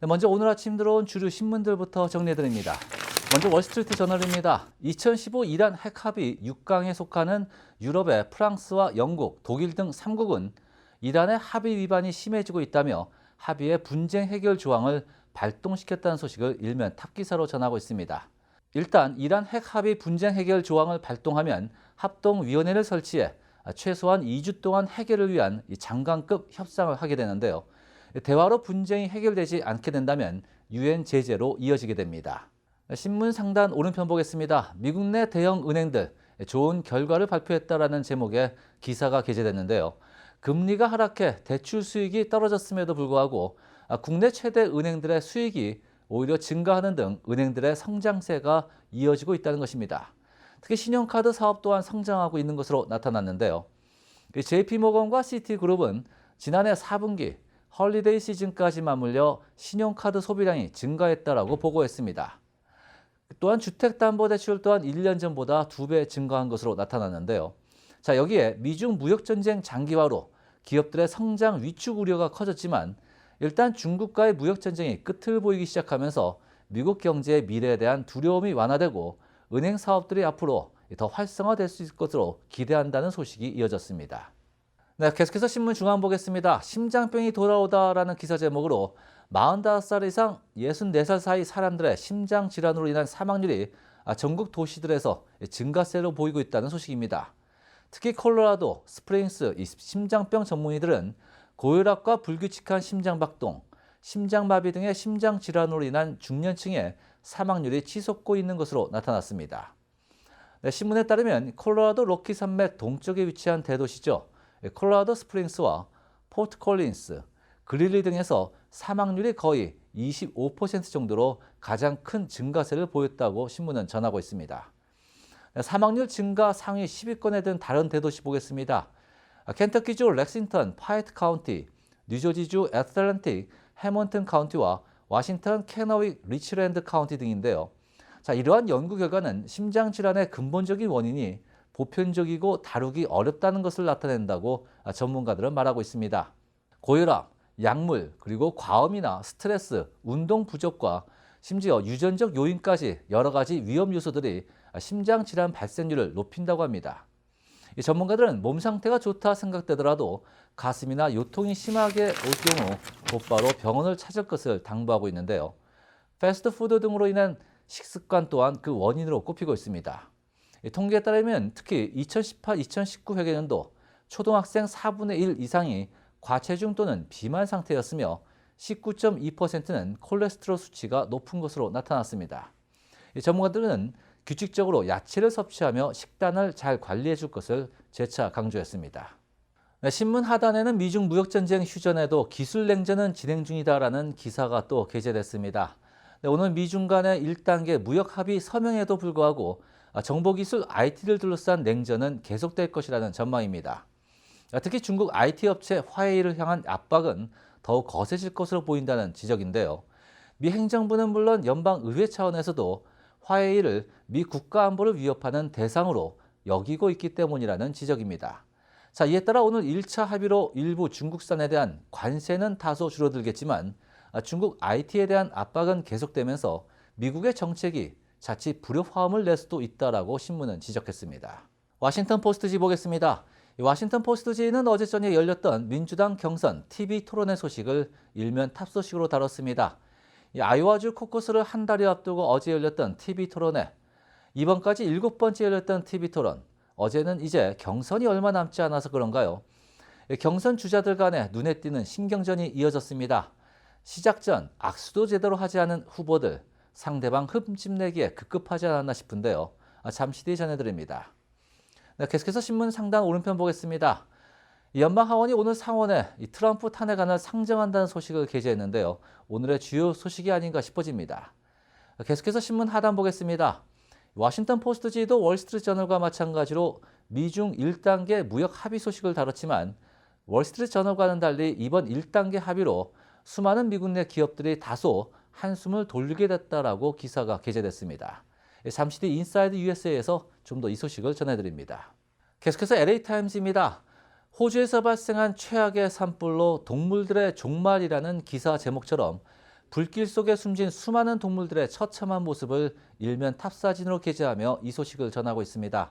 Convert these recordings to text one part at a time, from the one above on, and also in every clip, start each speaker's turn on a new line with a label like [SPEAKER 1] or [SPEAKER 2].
[SPEAKER 1] 네, 먼저 오늘 아침 들어온 주류 신문들부터 정리해드립니다. 먼저 월스트리트 저널입니다. 2015 이란 핵 합의 6강에 속하는 유럽의 프랑스와 영국, 독일 등 3국은 이란의 합의 위반이 심해지고 있다며 합의의 분쟁 해결 조항을 발동시켰다는 소식을 일면 탑기사로 전하고 있습니다. 일단 이란 핵 합의 분쟁 해결 조항을 발동하면 합동위원회를 설치해 최소한 2주 동안 해결을 위한 이 장관급 협상을 하게 되는데요. 대화로 분쟁이 해결되지 않게 된다면 유엔 제재로 이어지게 됩니다. 신문 상단 오른편 보겠습니다. 미국 내 대형 은행들 좋은 결과를 발표했다라는 제목의 기사가 게재됐는데요. 금리가 하락해 대출 수익이 떨어졌음에도 불구하고 국내 최대 은행들의 수익이 오히려 증가하는 등 은행들의 성장세가 이어지고 있다는 것입니다. 특히 신용카드 사업 또한 성장하고 있는 것으로 나타났는데요. JP모건과 시티그룹은 지난해 4분기 헐리데이 시즌까지 맞물려 신용카드 소비량이 증가했다라고 보고했습니다. 또한 주택담보대출 또한 1년 전보다 2배 증가한 것으로 나타났는데요. 자, 여기에 미중 무역전쟁 장기화로 기업들의 성장 위축 우려가 커졌지만 일단 중국과의 무역전쟁이 끝을 보이기 시작하면서 미국 경제의 미래에 대한 두려움이 완화되고 은행 사업들이 앞으로 더 활성화될 수 있을 것으로 기대한다는 소식이 이어졌습니다. 네, 계속해서 신문 중앙 보겠습니다. 심장병이 돌아오다라는 기사 제목으로 45살 이상 64살 사이 사람들의 심장 질환으로 인한 사망률이 전국 도시들에서 증가세로 보이고 있다는 소식입니다. 특히 콜로라도, 스프링스 이 심장병 전문의들은 고혈압과 불규칙한 심장박동, 심장마비 등의 심장 질환으로 인한 중년층의 사망률이 치솟고 있는 것으로 나타났습니다. 네, 신문에 따르면 콜로라도 로키 산맥 동쪽에 위치한 대도시죠. 콜로라도 스프링스와 포트 콜린스, 그릴리 등에서 사망률이 거의 25% 정도로 가장 큰 증가세를 보였다고 신문은 전하고 있습니다. 사망률 증가 상위 10위권에 든 다른 대도시 보겠습니다. 켄터키주 렉싱턴, 파이트 카운티, 뉴저지주 애틀랜틱, 해먼튼 카운티와 워싱턴 캐너윅 리치랜드 카운티 등인데요. 자, 이러한 연구 결과는 심장 질환의 근본적인 원인이 보편적이고 다루기 어렵다는 것을 나타낸다고 전문가들은 말하고 있습니다. 고혈압, 약물, 그리고 과음이나 스트레스, 운동 부족과 심지어 유전적 요인까지 여러 가지 위험 요소들이 심장 질환 발생률을 높인다고 합니다. 전문가들은 몸 상태가 좋다 생각되더라도 가슴이나 요통이 심하게 올 경우 곧바로 병원을 찾을 것을 당부하고 있는데요. 패스트푸드 등으로 인한 식습관 또한 그 원인으로 꼽히고 있습니다. 통계에 따르면 특히 2018-2019 회계년도 초등학생 4분의 1 이상이 과체중 또는 비만 상태였으며 19.2%는 콜레스테롤 수치가 높은 것으로 나타났습니다. 전문가들은 규칙적으로 야채를 섭취하며 식단을 잘 관리해 줄 것을 재차 강조했습니다. 네, 신문 하단에는 미중 무역전쟁 휴전에도 기술 냉전은 진행 중이다라는 기사가 또 게재됐습니다. 네, 오늘 미중 간의 1단계 무역 합의 서명에도 불구하고 정보기술 IT를 둘러싼 냉전은 계속될 것이라는 전망입니다. 특히 중국 IT 업체 화웨이를 향한 압박은 더욱 거세질 것으로 보인다는 지적인데요. 미 행정부는 물론 연방 의회 차원에서도 화웨이를 미 국가 안보를 위협하는 대상으로 여기고 있기 때문이라는 지적입니다. 자, 이에 따라 오늘 1차 합의로 일부 중국산에 대한 관세는 다소 줄어들겠지만 중국 IT에 대한 압박은 계속되면서 미국의 정책이 자칫 불협화음을 낼 수도 있다라고 신문은 지적했습니다. 워싱턴 포스트지 보겠습니다. 워싱턴 포스트지는 어제 저녁 열렸던 민주당 경선 TV 토론회 소식을 일면 탑소식으로 다뤘습니다. 아이오와주 코커스를 한 달여 앞두고 어제 열렸던 TV 토론회. 이번까지 일곱 번째 열렸던 TV 토론. 어제는 이제 경선이 얼마 남지 않아서 그런가요? 경선 주자들 간에 눈에 띄는 신경전이 이어졌습니다. 시작 전 악수도 제대로 하지 않은 후보들, 상대방 흠집내기에 급급하지 않았나 싶은데요. 잠시 뒤 전해드립니다. 네, 계속해서 신문 상단 오른편 보겠습니다. 연방 하원이 오늘 상원에 트럼프 탄핵안을 상정한다는 소식을 게재했는데요. 오늘의 주요 소식이 아닌가 싶어집니다. 계속해서 신문 하단 보겠습니다. 워싱턴 포스트지도 월스트리트 저널과 마찬가지로 미중 1단계 무역 합의 소식을 다뤘지만 월스트리트 저널과는 달리 이번 1단계 합의로 수많은 미국 내 기업들이 다소 한숨을 돌리게 됐다라고 기사가 게재됐습니다. 잠시 뒤 인사이드 USA에서 좀 더 이 소식을 전해드립니다. 계속해서 LA타임즈입니다. 호주에서 발생한 최악의 산불로 동물들의 종말이라는 기사 제목처럼 불길 속에 숨진 수많은 동물들의 처참한 모습을 일면 탑사진으로 게재하며 이 소식을 전하고 있습니다.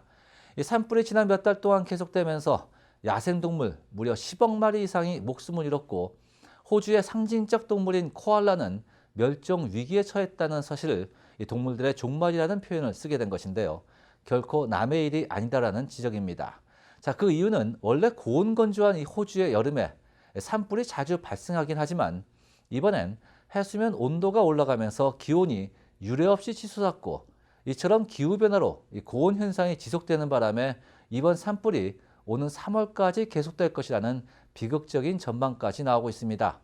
[SPEAKER 1] 이 산불이 지난 몇 달 동안 계속되면서 야생동물 무려 10억 마리 이상이 목숨을 잃었고 호주의 상징적 동물인 코알라는 멸종 위기에 처했다는 사실을 이 동물들의 종말이라는 표현을 쓰게 된 것인데요. 결코 남의 일이 아니다라는 지적입니다. 자, 그 이유는 원래 고온건조한 이 호주의 여름에 산불이 자주 발생하긴 하지만 이번엔 해수면 온도가 올라가면서 기온이 유례없이 치솟았고 이처럼 기후변화로 이 고온 현상이 지속되는 바람에 이번 산불이 오는 3월까지 계속될 것이라는 비극적인 전망까지 나오고 있습니다.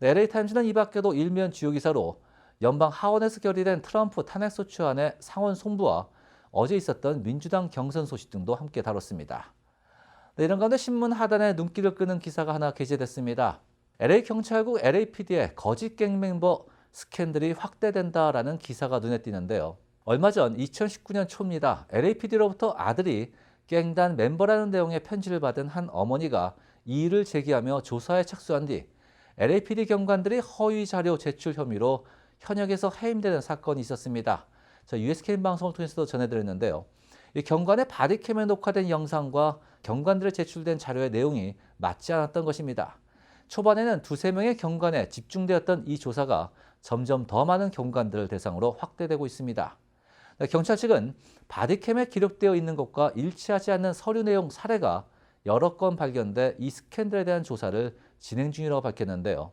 [SPEAKER 1] 네, LA타임즈는 이 밖에도 일면 주요 기사로 연방 하원에서 결의된 트럼프 탄핵 소추안의 상원 송부와 어제 있었던 민주당 경선 소식 등도 함께 다뤘습니다. 네, 이런 가운데 신문 하단에 눈길을 끄는 기사가 하나 게재됐습니다. LA 경찰국 LAPD의 거짓 갱 멤버 스캔들이 확대된다라는 기사가 눈에 띄는데요. 얼마 전 2019년 초입니다. LAPD로부터 아들이 갱단 멤버라는 내용의 편지를 받은 한 어머니가 이의를 제기하며 조사에 착수한 뒤 LAPD 경관들이 허위 자료 제출 혐의로 현역에서 해임되는 사건이 있었습니다. 저 USK인 방송을 통해서도 전해드렸는데요. 이 경관의 바디캠에 녹화된 영상과 경관들에 제출된 자료의 내용이 맞지 않았던 것입니다. 초반에는 두세 명의 경관에 집중되었던 이 조사가 점점 더 많은 경관들을 대상으로 확대되고 있습니다. 네, 경찰 측은 바디캠에 기록되어 있는 것과 일치하지 않는 서류 내용 사례가 여러 건 발견돼 이 스캔들에 대한 조사를 진행 중이라고 밝혔는데요.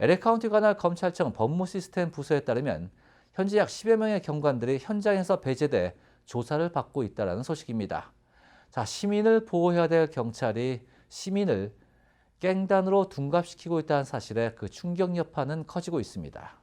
[SPEAKER 1] LA 카운티 관할 검찰청 법무 시스템 부서에 따르면 현재 약 10여 명의 경관들이 현장에서 배제돼 조사를 받고 있다는 소식입니다. 자, 시민을 보호해야 될 경찰이 시민을 깽단으로 둔갑시키고 있다는 사실에 그 충격 여파는 커지고 있습니다.